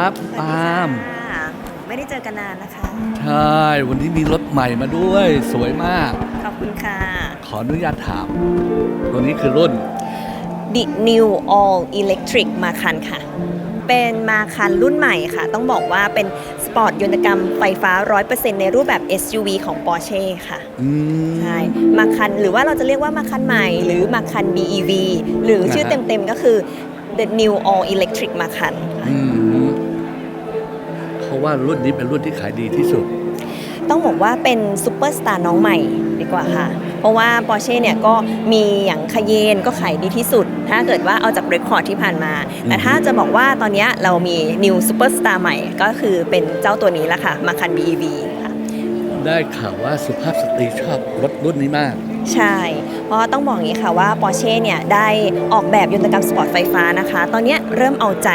ครับสวัสปดีาล์มค่ะไม่ได้เจอกันนานนะคะ ใช่ วันนี้มีรถใหม่มาด้วย สวยมาก ขอบคุณค่ะ ขออนุญาตถาม ตัวนี้คือรุ่น The New All Electric มาคันค่ะ เป็นมาคันรุ่นใหม่ค่ะ ต้องบอกว่าเป็นสปอร์ตยนตกรรมไฟฟ้า 100%ในรูปแบบ SUV ของ Porsche ค่ะอืมใช่มาคันหรือว่าเราจะเรียกว่ามาคันใหม่ หรือมาคัน BEV หรือชื่อนะฮะเต็มๆก็คือ The New All Electric มาคันค่ะอืมเพราะว่ารุ่นนี้เป็นรุ่นที่ขายดีที่สุด ต้องบอกว่าเป็นซูเปอร์สตาร์น้องใหม่ดีกว่าค่ะ เพราะว่า Porsche เนี่ยก็มีอย่างคาเยนก็ขายดีที่สุด ถ้าเกิดว่าเอาจากเรคคอร์ดที่ผ่านมา แต่ถ้าจะบอกว่าตอนเนี้ยเรามี New Superstar ใหม่ก็คือเป็นเจ้าตัวนี้ละค่ะมาคัน BEV ค่ะ ได้ข่าวว่าสุภาพสตรีชอบรถรุ่นนี้มาก ใช่ เพราะต้องบอกอย่างนี้ค่ะว่า Porsche เนี่ยได้ออกแบบยนตกรรมสปอร์ตไฟฟ้านะคะ ตอนเนี้ยเริ่มเอาใจ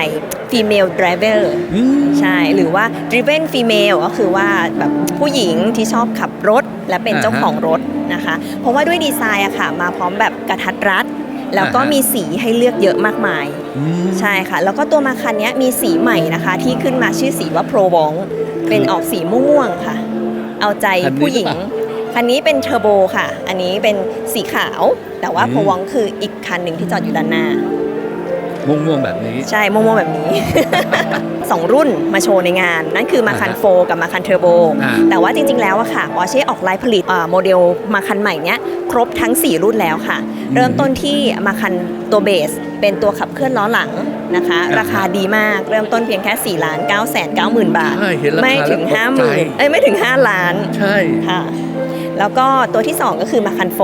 female driver อืมใช่ หรือว่า driven female ก็คือว่าแบบผู้หญิงที่ชอบขับรถและเป็นอ่าฮะเจ้าของรถนะคะ เพราะว่าด้วยดีไซน์อะค่ะมาพร้อมแบบกระทัดรัดแล้วก็อ่าฮะมีสีให้เลือกเยอะมากมายอืมใช่ค่ะ แล้วก็ตัวมาคันเนี้ยมีสีใหม่นะคะ ที่ขึ้นมาชื่อสีว่า Pro w o n เป็นออกสีม่วงๆค่ะ เอาใจคันนี้ผู้หญิงหรือเปล่า คันนี้เป็นเทอร์โบค่ะ อันนี้เป็นสีขาว แต่ว่าอืม Pro w o n คืออีกคันหนึ่งที่จอดอยู่ด้านหน้า ม่วงๆแบบนี้ ใช่ม่วงๆแบบนี้ สองรุ่นมาโชว์ในงาน นั่นคือมาคันอ่าฮะโฟกับมาคันเทอร์โบ อ่า แต่ว่าจริง ๆ แล้วอะค่ะปอร์เช่ออกไลน์ผลิตอ่าโมเดลมาคันใหม่เนี้ยครบทั้ง 4 รุ่นแล้วค่ะ เริ่มต้นที่มาคันตัวเบส เป็นตัวขับเคลื่อนล้อหลังนะคะอ่าฮะราคาดีมาก เริ่มต้นเพียงแค่4ล้าน9แสน9หมื่นบาท ใช่เห็นราคาไม่ถึง แล้วตกใจ5หมื่นเอ้ยไม่ถึง 5 ล้านใช่ ค่ะ แล้วก็ตัวที่ 2 ก็คือมาคันโฟ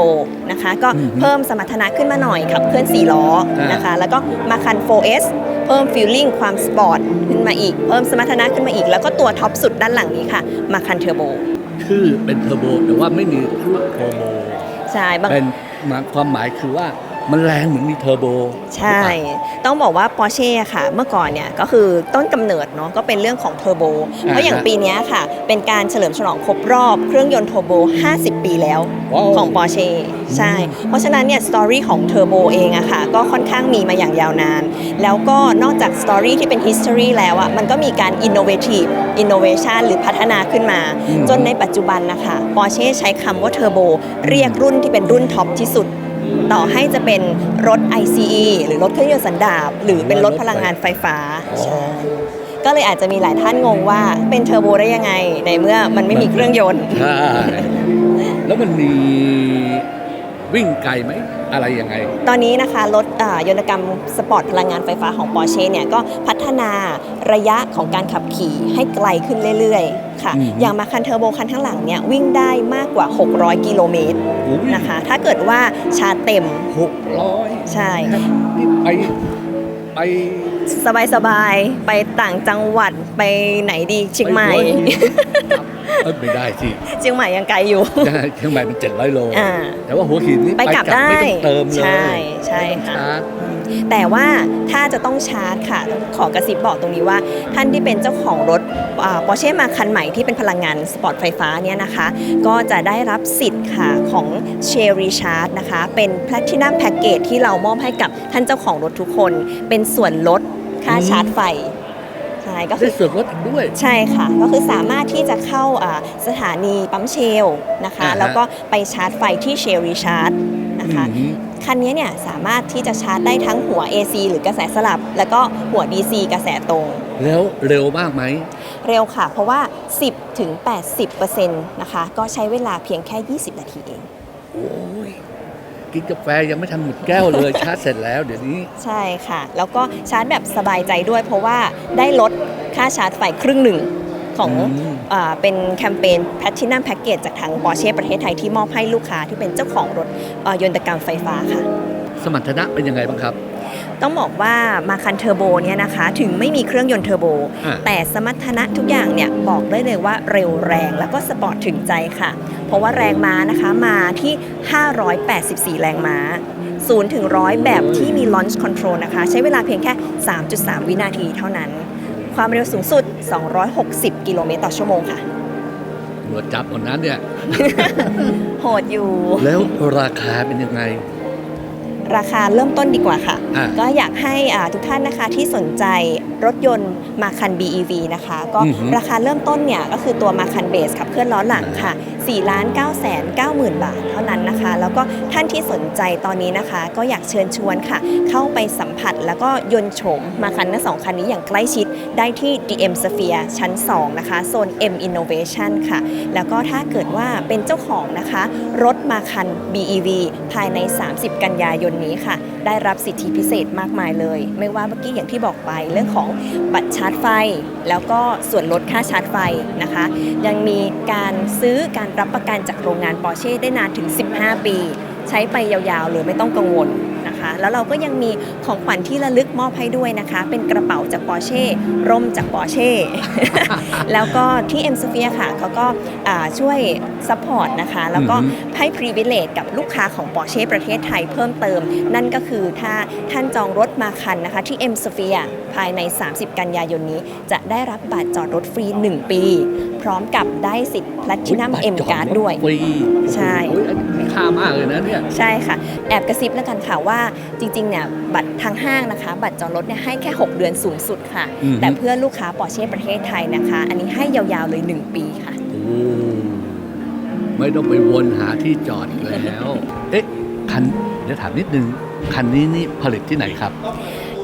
นะคะ ก็อืมเพิ่มสมรรถนะขึ้นมาหน่อยขับเคลื่อน4ล้ออ่านนะคะ แล้วก็มาคัน 4S เพิ่มฟีลลิ่งความสปอร์ตขึ้นมาอีก เพิ่มสมรรถนะขึ้นมาอีก แล้วก็ตัวท็อปสุดด้านหลังนี้ค่ะมาคันเทอร์โบชื่อเป็นเทอร์โบแต่ว่าไม่มีลูกโทรโบใช่บางเป็นหมายความหมายคือว่า มันแรงเหมือนมีเทอร์โบ ใช่ ต้องบอกว่า Porsche อะค่ะ เมื่อก่อนเนี่ยก็คือต้นกำเนิดเนาะก็เป็นเรื่องของเทอร์โบ เพราะอย่างปีเนี้ยค่ะ เป็นการเฉลิมฉลองครบรอบเครื่องยนต์เทอร์โบ 50 ปีแล้วว้าวของ Porsche ใช่ เพราะฉะนั้นเนี่ยสตอรี่ของเทอร์โบเองอะค่ะ ก็ค่อนข้างมีมาอย่างยาวนาน แล้วก็นอกจากสตอรี่ที่เป็น history แล้วอะมันก็มีการ innovative innovation หรือพัฒนาขึ้นมาอืมจนในปัจจุบันนะคะ Porsche ใช้คำว่าเทอร์โบเรียกรุ่นที่เป็นรุ่นท็อปที่สุด ต่อให้จะเป็นรถ ICE หรือรถเครื่องยนต์สันดาปหรือเป็นรถพลังงานไฟฟ้าอ๋อใช่ก็เลยอาจจะมีหลายท่านงงว่าเป็นเทอร์โบได้ยังไงในเมื่อมันไม่มีเครื่องยนต์ใช่แล้วมันมี วิ่งไกลไหมอะไรยังไง ตอนนี้นะคะรถอ่ายนตกรรมสปอร์ตพลังงานไฟฟ้าของ Porsche เนี่ยก็พัฒนาระยะของการขับขี่ให้ไกลขึ้นเรื่อยๆ ค่ะ อืม อย่างมาคันเทอร์โบคันข้างหลังเนี่ยวิ่งได้มากกว่า 600 กิโลเมตรอุ๊ยนะคะ ถ้าเกิดว่าชาร์จเต็ม หกร้อยใช่ นี่ไปไป สบายๆ ไปต่างจังหวัดไปไหนดีเชียงใหม่ไปร้อยเอ้ยไม่ได้สิเชียงใหม่ยังไกลอยู่เชียงใหม่เป็นเจ็ดร้อยโล อ่า แต่ว่าหัวหินนี่ไปกลับได้ไม่ต้องเติมเลยใช่ใช่ค่ะชาร์จแต่ว่าถ้าจะต้องชาร์จค่ะ ขอกระซิบบอกตรงนี้ว่า ท่านที่เป็นเจ้าของรถปอร์เช่มาคันใหม่ที่เป็นพลังงานสปอร์ตไฟฟ้าเนี่ยนะคะ ก็จะได้รับสิทธิ์ค่ะของเช r รีชาร์จนะคะ เป็น Platinum Package ที่เรามอบให้กับท่านเจ้าของรถทุกคน เป็นส่วนลด ค่าอืมชาร์จไฟใช่ก็คืได้อ ส่วนลดอีกด้วย ใช่ค่ะ ก็คือสามารถที่จะเข้าอ่าสถานีปั๊มเชลนะคะ อ่าฮะ แล้วก็ไปชาร์จไฟที่เช r รีชาร์จนะคะ อืมคันนี้เนี่ยสามารถที่จะชาร์จได้ทั้งหัว AC หรือกระแสสลับ แล้วก็หัว DC กระแสตรง แล้วเร็วมากไหม เร็วค่ะ เพราะว่า 10ถึง80%นะคะ ก็ใช้เวลาเพียงแค่ 20 นาทีเอง โอ้ย กินกาแฟยังไม่ทันหมดแก้วเลยชาร์จเสร็จแล้ว เดี๋ยวนี้ใช่ค่ะ แล้วก็ชาร์จแบบสบายใจด้วย เพราะว่าได้ลดค่าชาร์จไฟครึ่งหนึ่งของอืมอาเป็นแคมเปญ Platinum Package จากทาง Porsche ประเทศไทยที่มอบให้ลูกค้าที่เป็นเจ้าของรถเอ่อยนตกรรมไฟฟ้าค่ะ สมรรถนะเป็นยังไงบ้างครับ ต้องบอกว่ามาคันเทอร์โบเนี่ยนะคะ ถึงไม่มีเครื่องยนต์เทอร์โบ อะ แต่สมรรถนะทุกอย่างเนี่ยบอกได้เลยว่าเร็วแรงแล้วก็สปอร์ตถึงใจค่ะ เพราะว่าแรงม้านะคะมาที่ 584 แรงม้า 0 ถึง 100 แบบที่มี launch control นะคะ ใช้เวลาเพียงแค่ 3.3 วินาทีเท่านั้น ความเร็วสูงสุด 260 กิโลเมตรต่อชั่วโมงค่ะหัวจับวันนั้นเนี่ย โหดอยู่ แล้วราคาเป็นยังไง ราคาเริ่มต้นดีกว่าค่ะ อะก็อยากให้อ่าทุกท่านนะคะที่สนใจรถยนต์มาคัน BEV นะคะ ก็อือหือ ราคาเริ่มต้นเนี่ยก็คือตัวมาคันเบสขับเคลื่อนล้อหลังค่ะ4ล้าน9แสน9หมื่นบาทเท่านั้นนะคะ แล้วก็ท่านที่สนใจตอนนี้นะคะ ก็อยากเชิญชวนค่ะ เข้าไปสัมผัสแล้วก็ยนต์โฉมมาคันทั้งสองคันนี้อย่างใกล้ชิดได้ที่ DM Sphere ชั้น 2 นะคะ โซน M Innovation ค่ะ แล้วก็ถ้าเกิดว่าเป็นเจ้าของนะคะ รถมาคัน BEV ภายใน 30 กันยายนนี้ค่ะ ได้รับสิทธิพิเศษมากมายเลย ไม่ว่าเมื่อกี้อย่างที่บอกไปเรื่องของบัตรชาร์จไฟ แล้วก็ส่วนลดค่าชาร์จไฟนะคะ ยังมีการซื้อการรับประกันจากโรงงานปอร์เช่ได้นานถึง 15 ปี ใช้ไปยาวๆเลยไม่ต้องกังวล นะคะ แล้วเราก็ยังมีของขวัญที่ระลึกมอบให้ด้วยนะคะ เป็นกระเป๋าจากปอร์เช่ร่มจากปอร์เช่แล้วก็ที่ M Sphere ค่ะเขาก็อ่าช่วยซัพพอร์ตนะคะ แล้วก็อือฮึให้ privilege กับลูกค้าของ Porsche ประเทศไทยเพิ่มเติม นั่นก็คือถ้าท่านจองรถมาคันนะคะที่ M Sphere ภายใน 30 กันยายนนี้จะได้รับบัตรจอดรถฟรี 1 ปี พร้อมกับได้สิทธิ์ Platinum บัตร M จอ Card ด้วยฟรีใช่โอ้ยอันนี้มีค่ามากเลยนะเนี่ย ใช่ค่ะ แอบกระซิบแล้วกันค่ะว่าจริงๆเนี่ยบัตรทางห้างนะคะ บัตรจอดรถเนี่ยให้แค่ 6 เดือนสูงสุดค่ะอือฮึแต่เพื่อลูกค้าปอร์เช่ประเทศไทยนะคะ อันนี้ให้ยาวๆเลย 1 ปีค่ะโอ้ไม่ต้องไปวนหาที่จอดอีกแล้ว เอ๊ะ คันเดี๋ยวถามนิดนึง คันนี้นี่ผลิตที่ไหนครับ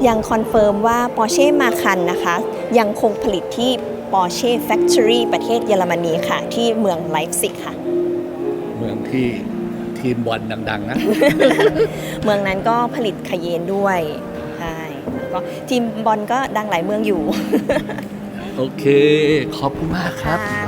ยังคอนเฟิร์มว่า Porsche Macan นะคะ ยังคงผลิตที่ Porsche Factory ประเทศเยอรมนีค่ะ ที่เมืองไลฟ์ซิกค่ะ เมืองที่ทีมบอลดัง ๆ นะ เมืองนั้นก็ผลิตคาเยนด้วยใช่แล้วก็ทีมบอลก็ดังหลายเมืองอยู่ โอเค ขอบคุณมากครับ ค่ะขอบคุณ